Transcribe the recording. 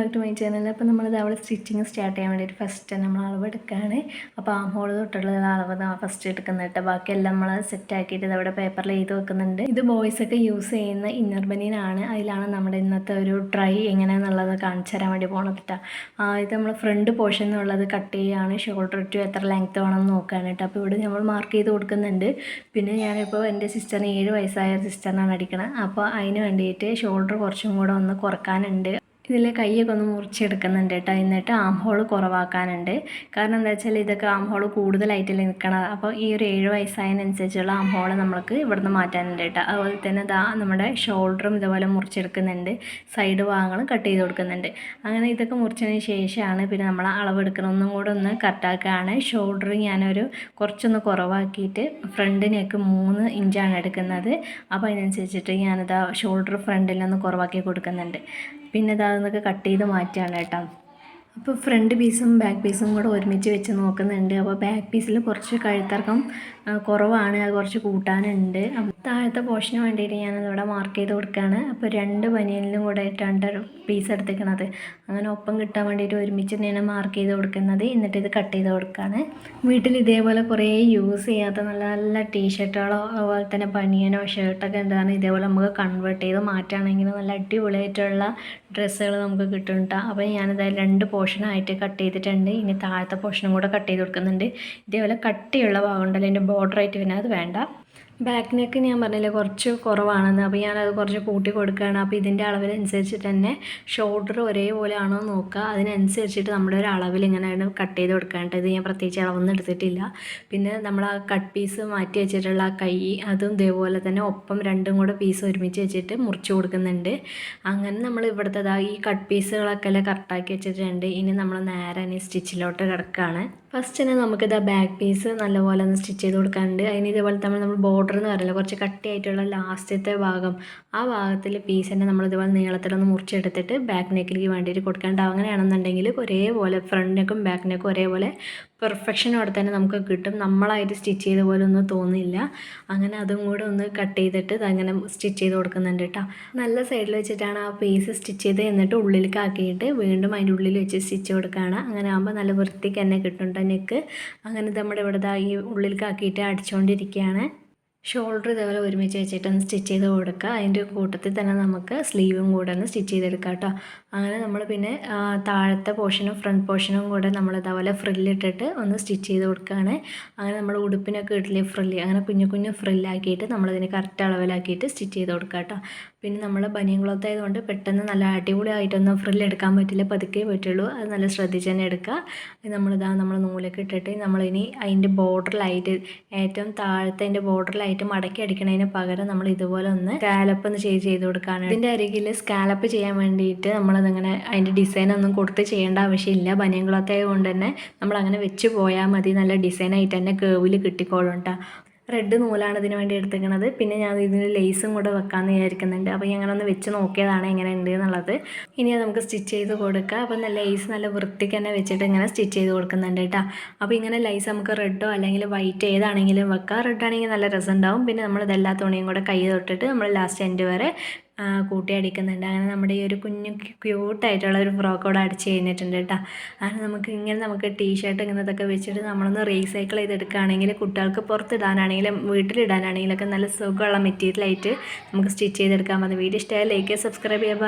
Back to my channel അപ്പോൾ നമ്മൾ അവളെ സ്റ്റിച്ചിങ് സ്റ്റാർട്ട് ചെയ്യാൻ വേണ്ടിയിട്ട് ഫസ്റ്റ് നമ്മൾ അളവ് എടുക്കുകയാണ് അപ്പോൾ ആ ഹോൾ തൊട്ടുള്ള അളവ് ഫസ്റ്റ് എടുക്കുന്നിട്ട് ബാക്കി ബാക്കിയെല്ലാം നമ്മൾ സെറ്റ് ആക്കിയിട്ട് അവിടെ പേപ്പറിൽ എഴുതി വെക്കുന്നുണ്ട്. ഇത് ബോയ്സ് ഒക്കെ യൂസ് ചെയ്യുന്ന ഇന്നർ ബനിയനാണ് അതിലാണ് നമ്മുടെ ഇന്നത്തെ ഒരു ട്രൈ എങ്ങനെയാണെന്നുള്ളത് കാണിച്ചു തരാൻ വേണ്ടി പോകണത് കേട്ടോ ഇത് നമ്മൾ ഫ്രണ്ട് പോർഷൻ എന്നുള്ളത് കട്ട് ചെയ്യുകയാണ് ഷോൾഡർ ടു എത്ര ലെങ്ത് വേണമെന്ന് നോക്കുകയാണ് കേട്ടോ അപ്പോൾ ഇവിടെ നമ്മൾ മാർക്ക് ചെയ്ത് കൊടുക്കുന്നുണ്ട്. പിന്നെ ഞാനിപ്പോൾ എന്റെ സിസ്റ്ററിന് ഏഴ് വയസ്സായ സിസ്റ്ററിനാണ് അടിക്കണത് അപ്പോൾ അതിന് വേണ്ടിയിട്ട് ഷോൾഡർ കുറച്ചും കൂടെ ഒന്ന് കുറക്കാനുണ്ട്. ഇതിൽ കൈയൊക്കെ ഒന്ന് മുറിച്ചെടുക്കുന്നുണ്ട് കേട്ടോ. എന്നിട്ട് ആം ഹോൾ കുറവാക്കാനുണ്ട്. കാരണം എന്താ വെച്ചാൽ ഇതൊക്കെ ആംഹോൾ കൂടുതലായിട്ട് നിൽക്കണത്. അപ്പോൾ ഈ ഒരു ഏഴ് വയസ്സായതിനനുസരിച്ചുള്ള ആം ഹോൾ നമ്മൾക്ക് ഇവിടുന്ന് മാറ്റാനുണ്ട് കേട്ടോ. അതുപോലെ തന്നെ ദാ നമ്മുടെ ഷോൾഡറും ഇതുപോലെ മുറിച്ചെടുക്കുന്നുണ്ട്. സൈഡ് ഭാഗങ്ങളും കട്ട് ചെയ്ത് കൊടുക്കുന്നുണ്ട്. അങ്ങനെ ഇതൊക്കെ മുറിച്ചതിന് ശേഷമാണ് പിന്നെ നമ്മൾ അളവെടുക്കണം ഒന്നും കൂടെ ഒന്ന് കട്ടാക്കുകയാണ് ഷോൾഡർ ഞാനൊരു കുറച്ചൊന്ന് കുറവാക്കിയിട്ട് ഫ്രണ്ടിനെയൊക്കെ മൂന്ന് ഇഞ്ചാണ് എടുക്കുന്നത്. അപ്പോൾ അതിനനുസരിച്ചിട്ട് ഞാനിതാ ഷോൾഡർ ഫ്രണ്ടിലൊന്ന് കുറവാക്കി കൊടുക്കുന്നുണ്ട്. പിന്നെ ഇതാ കട്ട് ചെയ്ത് മാറ്റുകയാണ് കേട്ടോ. അപ്പോൾ ഫ്രണ്ട് പീസും ബാക്ക് പീസും കൂടെ ഒരുമിച്ച് വെച്ച് നോക്കുന്നുണ്ട്. അപ്പോൾ ബാക്ക് പീസിൽ കുറച്ച് കഴുത്തിറക്കം കുറവാണ്. അത് കുറച്ച് കൂട്ടാനുണ്ട്. അപ്പോൾ താഴത്തെ പോർഷന് വേണ്ടിയിട്ട് ഞാനതിവിടെ മാർക്ക് ചെയ്ത് കൊടുക്കുകയാണ് അപ്പോൾ രണ്ട് ബനിയനിലും കൂടെ ആയിട്ടാണ് പീസ് എടുത്തിരിക്കുന്നത് അങ്ങനെ ഒപ്പം കിട്ടാൻ വേണ്ടിയിട്ട് ഒരുമിച്ച് തന്നെയാണ് മാർക്ക് ചെയ്ത് കൊടുക്കുന്നത്. എന്നിട്ട് ഇത് കട്ട് ചെയ്ത് കൊടുക്കുകയാണ് വീട്ടിൽ ഇതേപോലെ കുറേ യൂസ് ചെയ്യാത്ത നല്ല നല്ല ടീഷർട്ടുകളോ അതുപോലെ തന്നെ ബനിയനോ ഷർട്ടൊക്കെ എന്താണ് ഇതേപോലെ നമുക്ക് കൺവേർട്ട് ചെയ്ത് മാറ്റുകയാണെങ്കിൽ നല്ല അടിപൊളിയായിട്ടുള്ള ഡ്രസ്സുകൾ നമുക്ക് കിട്ടും കേട്ടോ അപ്പോൾ ഞാനിത് രണ്ട് പോർഷനായിട്ട് കട്ട് ചെയ്തിട്ടുണ്ട്. ഇനി താഴത്തെ പോർഷനും കൂടെ കട്ട് ചെയ്ത് കൊടുക്കുന്നുണ്ട്. ഇതേപോലെ കട്ടിയുള്ള ഭാഗം ഉണ്ടല്ലോ അതിന്റെ ബോർഡർ ആയിട്ട് പിന്നെ അത് വേണ്ട. ബാക്ക് നെക്ക് ഞാൻ പറഞ്ഞില്ല കുറച്ച് കുറവാണെന്ന്. അപ്പോൾ ഞാനത് കുറച്ച് കൂട്ടി കൊടുക്കുകയാണ്. അപ്പോൾ ഇതിന്റെ അളവിനനുസരിച്ച് തന്നെ ഷോൾഡർ ഒരേപോലെ ആണോ നോക്കുക. അതിനനുസരിച്ചിട്ട് നമ്മുടെ ഒരു അളവിൽ ഇങ്ങനെ കട്ട് ചെയ്ത് കൊടുക്കാനായിട്ട് ഇത് ഞാൻ പ്രത്യേകിച്ച് അളവൊന്നും എടുത്തിട്ടില്ല. പിന്നെ നമ്മൾ ആ കട്ട് പീസ് മാറ്റി വെച്ചിട്ടുള്ള ആ കൈ അതും ഇതേപോലെ തന്നെ ഒപ്പം രണ്ടും കൂടെ പീസ് ഒരുമിച്ച് വെച്ചിട്ട് മുറിച്ച് കൊടുക്കുന്നുണ്ട്. അങ്ങനെ നമ്മൾ ഇവിടുത്തെ ഈ കട്ട് പീസുകളൊക്കെ എല്ലാം കറക്റ്റാക്കി വെച്ചിട്ടുണ്ട്. ഇനി നമ്മൾ നേരെ ഇനി സ്റ്റിച്ചിലോട്ട് കിടക്കുകയാണ്. ഫസ്റ്റ് തന്നെ നമുക്കിത് ആ ബാക്ക് പീസ് നല്ലപോലെ ഒന്ന് സ്റ്റിച്ച് ചെയ്ത് കൊടുക്കാനുണ്ട്. അതിന് ഇതേപോലെ തന്നെ നമ്മൾ ബോർഡർ എന്ന് പറയില്ല കുറച്ച് കട്ടിയായിട്ടുള്ള ലാസ്റ്റത്തെ ഭാഗം. ആ ഭാഗത്തിൽ പീസ് തന്നെ നമ്മൾ ഇതുപോലെ നീളത്തിലൊന്ന് മുറിച്ചെടുത്തിട്ട് ബാക്ക് നെക്കിലേക്ക് വേണ്ടിയിട്ട് കൊടുക്കാണ്ട് അങ്ങനെയാണെന്നുണ്ടെങ്കിൽ ഒരേപോലെ ഫ്രണ്ട് നെക്കും ബാക്ക് നെക്കും ഒരേപോലെ പെർഫെക്ഷനോടെ തന്നെ നമുക്ക് കിട്ടും. നമ്മളായിട്ട് സ്റ്റിച്ച് ചെയ്ത പോലെ ഒന്നും തോന്നില്ല അങ്ങനെ അതും കൂടെ ഒന്ന് കട്ട് ചെയ്തിട്ട് അങ്ങനെ സ്റ്റിച്ച് ചെയ്ത് കൊടുക്കുന്നുണ്ട് കേട്ടോ. നല്ല സൈഡിൽ വെച്ചിട്ടാണ് ആ പീസ് സ്റ്റിച്ച് ചെയ്ത് എന്നിട്ട് ഉള്ളിലേക്ക് ആക്കിയിട്ട് വീണ്ടും അതിന്റെ ഉള്ളിൽ വെച്ച് സ്റ്റിച്ച് കൊടുക്കുകയാണ്. അങ്ങനെ ആകുമ്പോൾ നല്ല വൃത്തിക്ക് തന്നെ കിട്ടുന്നുണ്ട് നെക്ക് അങ്ങനെ നമ്മുടെ ഇവിടെ ഈ ഉള്ളിലേക്ക് ആക്കിയിട്ട് അടിച്ചുകൊണ്ടിരിക്കുകയാണ് ഷോൾഡർ ഇതേപോലെ ഒരുമിച്ച് വെച്ചിട്ട് ഒന്ന് സ്റ്റിച്ച് ചെയ്ത് കൊടുക്കുക. അതിന്റെ കൂട്ടത്തിൽ തന്നെ നമുക്ക് സ്ലീവും കൂടെ ഒന്ന് സ്റ്റിച്ച് ചെയ്തെടുക്കാം കേട്ടോ. അങ്ങനെ നമ്മൾ പിന്നെ താഴത്തെ പോർഷനും ഫ്രണ്ട് പോർഷനും കൂടെ നമ്മൾ ഇതേപോലെ ഫ്രില്ലിട്ടിട്ട് ഒന്ന് സ്റ്റിച്ച് ചെയ്ത് കൊടുക്കുകയാണ്. അങ്ങനെ നമ്മൾ ഉടുപ്പിനൊക്കെ ഇട്ടില്ലേ ഫ്രില്ല് അങ്ങനെ കുഞ്ഞു കുഞ്ഞു ഫ്രില്ലാക്കിയിട്ട് നമ്മളതിന് കറക്റ്റ് അളവിലാക്കിയിട്ട് സ്റ്റിച്ച് ചെയ്ത് കൊടുക്കുക കേട്ടോ. പിന്നെ നമ്മൾ ബനിയൻ ക്ലോത്ത് ആയതുകൊണ്ട് പെട്ടെന്ന് നല്ല അടിപൊളിയായിട്ടൊന്നും ഫ്രില്ല് എടുക്കാൻ പറ്റില്ല പതുക്കേ പറ്റുള്ളൂ. അത് നല്ല ശ്രദ്ധിച്ച് തന്നെ എടുക്കുക. നമ്മളിതാ നമ്മൾ നൂലൊക്കെ ഇട്ടിട്ട് നമ്മളിനി അതിന്റെ ബോർഡറിലായിട്ട് ഏറ്റവും താഴത്തെ അതിന്റെ ബോർഡറിലായിട്ട് മടക്കി അടിക്കണതിന് പകരം നമ്മൾ ഇതുപോലെ ഒന്ന് സ്കാലപ്പ് ഒന്ന് ചെയ്ത് ചെയ്ത് കൊടുക്കുകയാണ് ഇതിന്റെ അരികിൽ സ്കാലപ്പ് ചെയ്യാൻ വേണ്ടിയിട്ട് നമ്മളതങ്ങനെ അതിന്റെ ഡിസൈൻ ഒന്നും കൊടുത്ത് ചെയ്യേണ്ട ആവശ്യമില്ല. ബനിയൻ ക്ലോത്ത് ആയതുകൊണ്ട് തന്നെ നമ്മളങ്ങനെ വെച്ച് പോയാൽ മതി. നല്ല ഡിസൈനായിട്ട് തന്നെ കേവിൽ കിട്ടിക്കോളും കേട്ടോ റെഡ് നൂലാണ് ഇതിന് വേണ്ടി എടുത്തിരിക്കുന്നത്. പിന്നെ ഞാൻ ഇതിന് ലേസും കൂടെ വെക്കാമെന്ന് വിചാരിക്കുന്നുണ്ട്. അപ്പോൾ ഞങ്ങൾ ഒന്ന് വെച്ച് നോക്കിയതാണ് എങ്ങനെ ഉണ്ട് എന്നുള്ളത്. ഇനി അത് നമുക്ക് സ്റ്റിച്ച് ചെയ്ത് കൊടുക്കുക അപ്പോൾ നല്ല ലേസ് നല്ല വൃത്തിക്ക് തന്നെ വെച്ചിട്ട് ഇങ്ങനെ സ്റ്റിച്ച് ചെയ്ത് കൊടുക്കുന്നുണ്ട് കേട്ടോ. അപ്പോൾ ഇങ്ങനെ ലൈസ് നമുക്ക് റെഡോ അല്ലെങ്കിൽ വൈറ്റ് ഏതാണെങ്കിലും വെക്കാം. റെഡ് ആണെങ്കിൽ നല്ല രസം ഉണ്ടാവും. പിന്നെ നമ്മൾ ഇതെല്ലാ തുണിയും കൂടെ കൈ തൊട്ടിട്ട് നമ്മൾ ലാസ്റ്റ് എൻഡ് വരെ കൂട്ടി അടിക്കുന്നുണ്ട്. അങ്ങനെ നമ്മുടെ ഈ ഒരു കുഞ്ഞു ക്യൂട്ടായിട്ടുള്ള ഒരു ഫ്രോക്ക് കൂടെ അടിച്ച് കഴിഞ്ഞിട്ടുണ്ട് കേട്ടോ. അങ്ങനെ നമുക്ക് ഇങ്ങനെ നമുക്ക് ടീഷർട്ട് ഇങ്ങനത്തൊക്കെ വെച്ചിട്ട് നമ്മളൊന്ന് റീസൈക്കിൾ ചെയ്തെടുക്കുകയാണെങ്കിൽ കുട്ടികൾക്ക് പുറത്തിടാനാണെങ്കിലും വീട്ടിലിടാനാണെങ്കിലൊക്കെ നല്ല സുഖമുള്ള മെറ്റീരിയലായിട്ട് നമുക്ക് സ്റ്റിച്ച് ചെയ്തെടുക്കാൻ മതി വീഡിയോ ഇഷ്ടമായ ലൈക്ക് സബ്സ്ക്രൈബ് ചെയ്യുക.